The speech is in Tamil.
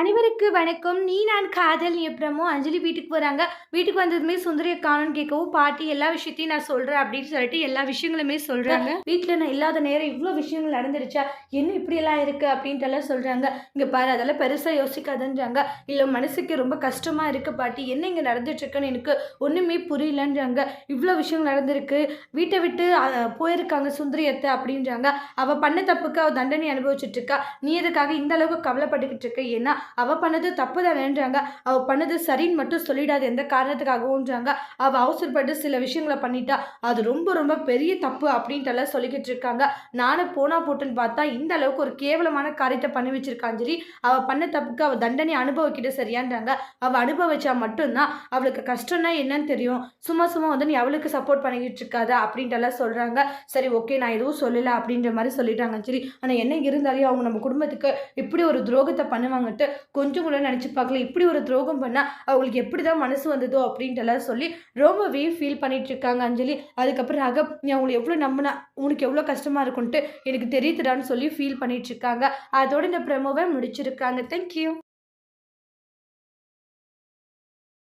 அனைவருக்கு வணக்கம். நீ நான் காதல் அப்புறமும் அஞ்சலி வீட்டுக்கு போகிறாங்க வீட்டுக்கு வந்ததுமே சுந்தரிய காணும்னு கேட்கவும் பாட்டி எல்லா விஷயத்தையும் நான் சொல்கிறேன் அப்படின்னு சொல்லிட்டு எல்லா விஷயங்களுமே சொல்கிறாங்க வீட்டில் நான் இல்லாத நேரம் இவ்வளோ விஷயங்கள் நடந்துருச்சா? என்ன இப்படியெல்லாம் இருக்குது அப்படின்ட்டு எல்லாம் சொல்கிறாங்க இங்கே பாரு அதெல்லாம் பெருசாக யோசிக்காதன்றாங்க. இல்லை மனசுக்கு ரொம்ப கஷ்டமாக இருக்குது பாட்டி. என்ன இங்கே நடந்துட்டுருக்குன்னு எனக்கு ஒன்றுமே புரியலன்றாங்க. இவ்வளோ விஷயங்கள் நடந்திருக்கு. வீட்டை விட்டு போயிருக்காங்க சுந்தரியத்தை அப்படின்றாங்க. அவள் பண்ண தப்புக்கு அவள் தண்டனை அனுபவிச்சுட்டு இருக்கா. நீ எதுக்காக இந்த அளவுக்கு கவலைப்பட்டுக்கிட்டு இருக்க? ஏன்னா அவள் பண்ணது தப்பு தானேன்றாங்க அவள் பண்ணது சரின்னு மட்டும் சொல்லிடாது எந்த காரணத்துக்காகவும்ன்றாங்க. அவள் அவசரப்பட்டு சில விஷயங்களை பண்ணிட்டா அது ரொம்ப ரொம்ப பெரிய தப்பு அப்படின்ட்டு எல்லாம் சொல்லிக்கிட்டு இருக்காங்க. நானும் போனா போட்டுன்னு பார்த்தா இந்த அளவுக்கு ஒரு கேவலமான காரியத்தை பண்ணி வச்சிருக்கான் சரி அவள் பண்ண தப்புக்கு அவள் தண்டனை அனுபவிக்கிட்டு சரியான்றாங்க. அவள் அனுபவிச்சா மட்டும்தான் அவளுக்கு கஷ்டம்னா என்னன்னு தெரியும். சும்மா சும்மா வந்து நீ அவளுக்கு சப்போர்ட் பண்ணிக்கிட்டு இருக்காத அப்படின்ட்டு எல்லாம் சரி ஓகே நான் எதுவும் சொல்லலை அப்படின்ற மாதிரி சொல்லிட்டாங்க சரி ஆனால் என்ன இருந்தாலும் அவங்க நம்ம குடும்பத்துக்கு இப்படி ஒரு துரோகத்தை பண்ணுவாங்கட்டு கொஞ்சம் கூட நினச்சி பார்க்கல. இப்படி ஒரு துரோகம் பண்ணால் அவங்களுக்கு எப்படி தான் மனசு வந்ததோ அப்படின்ட்டு எல்லாம் சொல்லி ரொம்பவே ஃபீல் பண்ணிட்டு இருக்காங்க அஞ்சலி. அதுக்கப்புறம் ராகப் நீ அவங்களை எவ்வளோ நம்பினா உனக்கு எவ்வளோ கஷ்டமாக இருக்கும்ன்ட்டு எனக்கு தெரியுதுடான்னு சொல்லி ஃபீல் பண்ணிகிட்ருக்காங்க அதோட இந்த ப்ரெமோவை முடிச்சிருக்காங்க. தேங்க்யூ